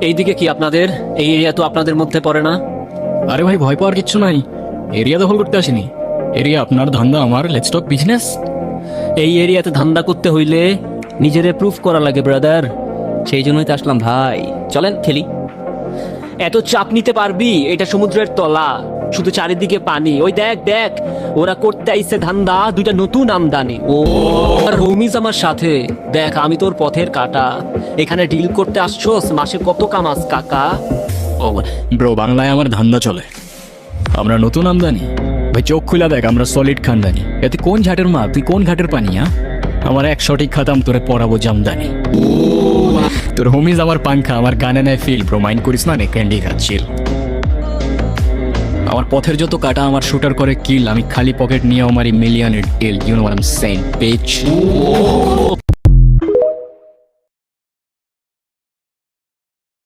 এইদিকে কি আপনাদের? এই এরিয়া তো আপনাদের মধ্যে পড়ে না? আরে ভাই ভয় পাওয়ার কিচ্ছু নাই। এরিয়া দখল করতে আসিনি। এরিয়া আপনার ধান্দা আমার লেটস টক বিজনেস এই এরিয়াতে ধান্দা করতে হইলে নিজেরে প্রুফ করা লাগে ব্রাদার সেই জন্যই তো আসলাম ভাই। চলেন খেলি। এত চাপ নিতে পারবি এটা সমুদ্রের তলা। শুধু চারিদিকে পানি। ওই দেখ দেখ, ওরা করতে আইছে ধান্দা, দুইটা নতুন আমদানি। ও রমিজ আমার সাথে। দেখ, আমি তোর পথের কাটা। এখানে ডিল করতে আসছোস, মাসে কত কামাস, কাকা? ও, ব্রো, বাংলায় আমার ধান্দা চলে। আমরা নতুন আমদানি। ভাই, চোখ খুলে দেখ, আমরা সলিড খানদানি। এতে কোন ঘাটের মা তুই কোন ঘাটের পানি হ্যাঁ? আমার এক সঠিক খাতাম, তোরে পড়াবো জামদানি। তোর হোমিজ আমার পাংখা, আমার গানে নেয় ফিল ব্রো মাইন্ড করিস না নে ক্যান্ডি খাচ্ছিল। আমার পথের যত কাটা আমার শুটার করে কিল, আমি খালি পকেট নিয়ে আমার মিলিয়নের deal you know I saying page